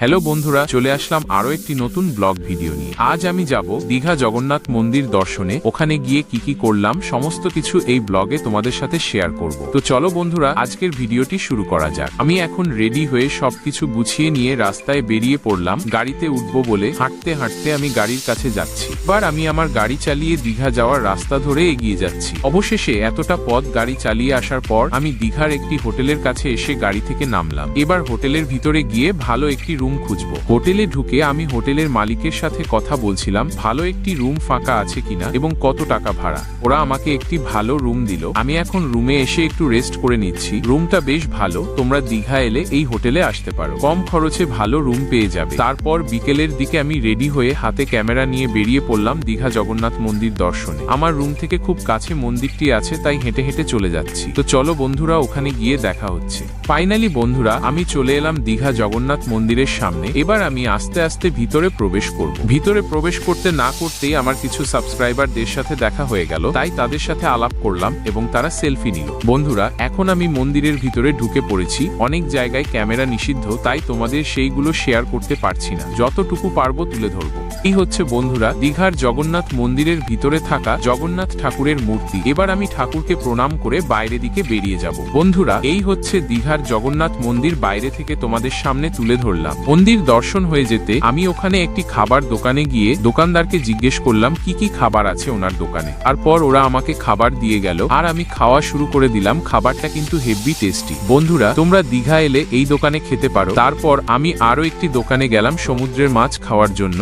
Hello বন্ধুরা, চলে আসলাম আরও একটি নতুন ব্লগ ভিডিও নিয়ে। আজ আমি যাব দীঘা জগন্নাথ মন্দির দর্শনে। ওখানে গিয়ে কি কি করলাম, সমস্ত কিছু এই ব্লগে তোমাদের সাথে শেয়ার করব। তো চলো বন্ধুরা, আজকের ভিডিওটি শুরু করা যাক। আমি এখন রেডি হয়ে সবকিছু গুছিয়ে নিয়ে রাস্তায় বেরিয়ে পড়লাম। গাড়িতে উঠবো বলে হাঁটতে হাঁটতে আমি গাড়ির কাছে যাচ্ছি। এবার আমি আমার গাড়ি চালিয়ে দীঘা যাওয়ার রাস্তা ধরে এগিয়ে যাচ্ছি। অবশেষে এতটা পথ গাড়ি চালিয়ে আসার পর আমি দীঘার একটি হোটেলের কাছে এসে গাড়ি থেকে নামলাম। এবার হোটেলের ভিতরে গিয়ে ভালো একটি রুম খুঁজবো। হোটেলে ঢুকে আমি হোটেলের মালিকের সাথে কথা বলছিলাম, ভালো একটি রুম ফাঁকা আছে কিনা এবং কত টাকা ভাড়া? ওরা আমাকে একটি ভালো রুম দিল। আমি এখন রুমে এসে একটু রেস্ট করে নিচ্ছি। রুমটা বেশ ভালো, তোমরা দীঘা এলে এই হোটেলে আসতে পারো। কম খরচে ভালো রুম পেয়ে যাবে। তারপর বিকেলের দিকে আমি রেডি হয়ে হাতে ক্যামেরা নিয়ে বেরিয়ে পড়লাম দীঘা জগন্নাথ মন্দির দর্শনে। আমার রুম থেকে খুব কাছে মন্দিরটি আছে, তাই হেঁটে হেঁটে চলে যাচ্ছি। তো চলো বন্ধুরা, ওখানে গিয়ে দেখা হচ্ছে। ফাইনালি বন্ধুরা, আমি চলে এলাম দীঘা জগন্নাথ মন্দিরের সামনে। এবার আমি আস্তে আস্তে ভিতরে প্রবেশ করব। ভিতরে প্রবেশ করতে না করতেই আমার কিছু সাবস্ক্রাইবারদের সাথে দেখা হয়ে গেল। তাই তাদের সাথে আলাপ করলাম এবং তারা সেলফি নিল। বন্ধুরা, এখন আমি মন্দিরের ভিতরে ঢুকে পড়েছি। অনেক জায়গায় ক্যামেরা নিষিদ্ধ, তাই তোমাদের সেইগুলো শেয়ার করতে পারছি না। যতটুকু পারব তুলে ধরবো। এই হচ্ছে বন্ধুরা, দীঘার জগন্নাথ মন্দিরের ভিতরে থাকা জগন্নাথ ঠাকুরের মূর্তি। এবার আমি ঠাকুরকে প্রণাম করে বাইরে দিকে বেরিয়ে যাব। বন্ধুরা, এই হচ্ছে দীঘার জগন্নাথ মন্দির বাইরে থেকে তোমাদের সামনে তুলে ধরলাম। মন্দির দর্শন হয়ে যেতে আমি ওখানে একটি খাবার দোকানে গিয়ে দোকানদারকে জিজ্ঞেস করলাম, কি কি খাবার আছে ওনার দোকানে? আর পর ওরা আমাকে খাবার দিয়ে গেল, আর আমি খাওয়া শুরু করে দিলাম। খাবারটা কিন্তু হেভি টেস্টি। বন্ধুরা, তোমরা দীঘা এলে এই দোকানে খেতে পারো। তারপর আমি আরও একটি দোকানে গেলাম সমুদ্রের মাছ খাওয়ার জন্য।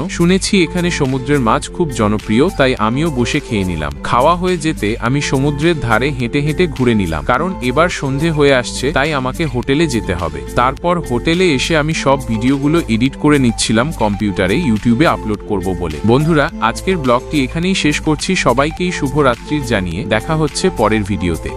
শুনেছি এখানে সমুদ্রের মাছ খুব জনপ্রিয়, তাই আমিও বসে খেয়ে নিলাম। খাওয়া হয়ে যেতে আমি সমুদ্রের ধারে হেঁটে হেঁটে ঘুরে নিলাম। কারণ এবার সন্ধে হয়ে আসছে, তাই আমাকে হোটেলে যেতে হবে। তারপর হোটেলে এসে আমি সব ভিডিওগুলো এডিট করে নিচ্ছিলাম কম্পিউটারে, ইউটিউবে আপলোড করব বলে। বন্ধুরা, আজকের ব্লগটি এখানেই শেষ করছি। সবাইকেই শুভরাত্রির জানিয়ে দেখা হচ্ছে পরের ভিডিওতে।